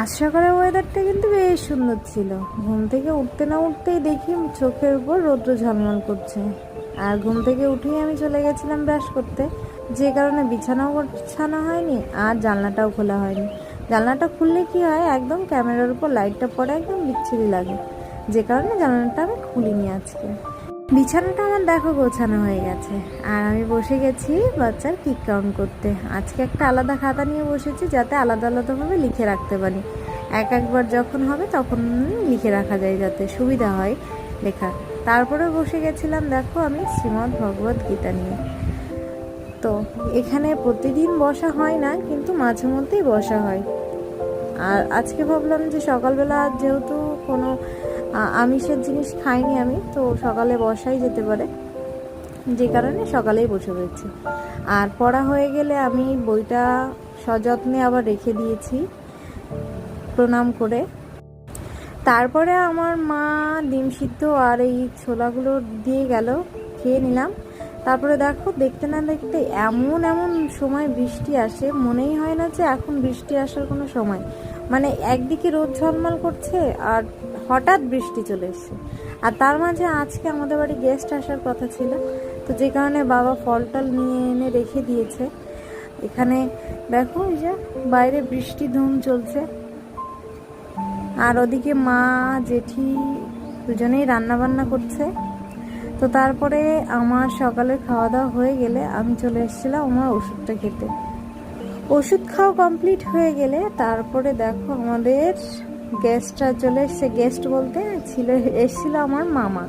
আজ সকালের ওয়েদারটা কিন্তু বেশ সুন্দর ছিল। ঘুম থেকে উঠতে না উঠতেই দেখি চোখের উপর রৌদ্র ঝলমল করছে। আর ঘুম থেকে উঠেই আমি চলে গেছিলাম ব্রাশ করতে। যে কারণে বিছানাও গোছানো হয়নি আর জানলাটাও খোলা হয়নি। জানলাটা খুললে কি হয়, একদম ক্যামেরার উপর লাইটটা পড়ে একদম বিচ্ছিরি লাগে। যে কারণে জানলাটা আমি খুলিনি আজকে। বিছানাটা আমার দেখো গোছানো হয়ে গেছে। আর আমি বসে গেছি বাচ্চার কিক কাউন্ট করতে। আজকে একটা আলাদা খাতা নিয়ে বসেছি যাতে আলাদা আলাদাভাবে লিখে রাখতে পারি। এক একবার যখন হবে তখন লিখে রাখা যায় যাতে সুবিধা হয় লেখা। তারপরে বসে গেছিলাম দেখো আমি শ্রীমদ্ ভগবত গীতা নিয়ে। তো এখানে প্রতিদিন বসা হয় না, কিন্তু মাঝে মধ্যেই বসা হয়। আর আজকে ভাবলাম যে সকালবেলা যেহেতু কোনো আমিষের জিনিস খাইনি আমি, তো সকালে বসাই যেতে পারে। যে কারণে সকালেই বসে রয়েছি। আর পড়া হয়ে গেলে আমি বইটা সযত্নে আবার রেখে দিয়েছি, প্রণাম করে। তারপরে আমার মা ডিম সিদ্ধ আর এই ছোলাগুলো দিয়ে গেল, খেয়ে নিলাম। তারপরে দেখো, দেখতে না দেখতে এমন এমন সময় বৃষ্টি আসে, মনেই হয় না যে এখন বৃষ্টি আসার কোনো সময়। মানে একদিকে রোদ ঝলমল করছে আর হঠাৎ বৃষ্টি চলে এসছে। আর তার মাঝে আজকে আমাদের বাড়ি গেস্ট আসার কথা ছিল, তো যে কারণে বাবা ফল টল নিয়ে এনে রেখে দিয়েছে। এখানে দেখো, এই যে বাইরে বৃষ্টি ধুম চলছে। আর ওদিকে মা, জেঠি দুজনেই রান্না বান্না করছে। তো তারপরে আমার সকালে খাওয়া দাওয়া হয়ে গেলে আমি চলে এসেছিলাম আমার ওষুধটা খেতে। ওষুধ খাওয়া কমপ্লিট হয়ে গেলে তারপরে দেখো আমাদের গেস্টরা চলে এসছে। গেস্ট বলতে ছিল, এসেছিল আমার মামা।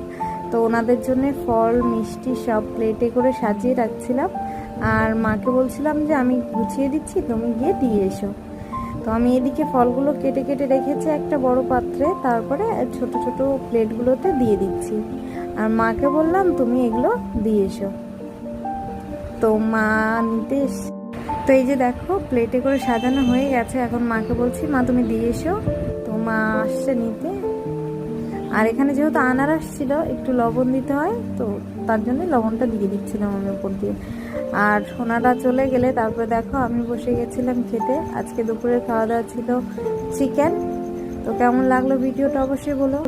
তো ওনাদের জন্য ফল, মিষ্টি সব প্লেটে করে সাজিয়ে রাখছিলাম। আর মাকে বলছিলাম যে, আমি গুছিয়ে দিচ্ছি, তুমি গিয়ে দিয়ে এসো। তো আমি এদিকে ফলগুলো কেটে কেটে রেখেছি একটা বড় পাত্রে। তারপরে ছোট ছোট প্লেটগুলোতে দিয়ে দিচ্ছি। আর মাকে বললাম, তুমি এগুলো দিয়ে এসো। তো মা নিতে এস- তো এই যে দেখো প্লেটে করে সাজানো হয়ে গেছে। এখন মাকে বলছি, মা, তুমি দিয়ে এসো। তো মা আসছে নিতে। আর এখানে যেহেতু আনারস ছিল, একটু লবণ দিতে হয়, তো তার জন্য লবণটা দিয়ে দিচ্ছিলাম আমি উপর দিয়ে। আর সোনাটা চলে গেলে তারপরে দেখো, আমি বসে গেছিলাম খেতে। আজকে দুপুরে খাওয়া দাওয়া ছিল চিকেন। তো কেমন লাগল ভিডিওটা অবশ্যই বলো।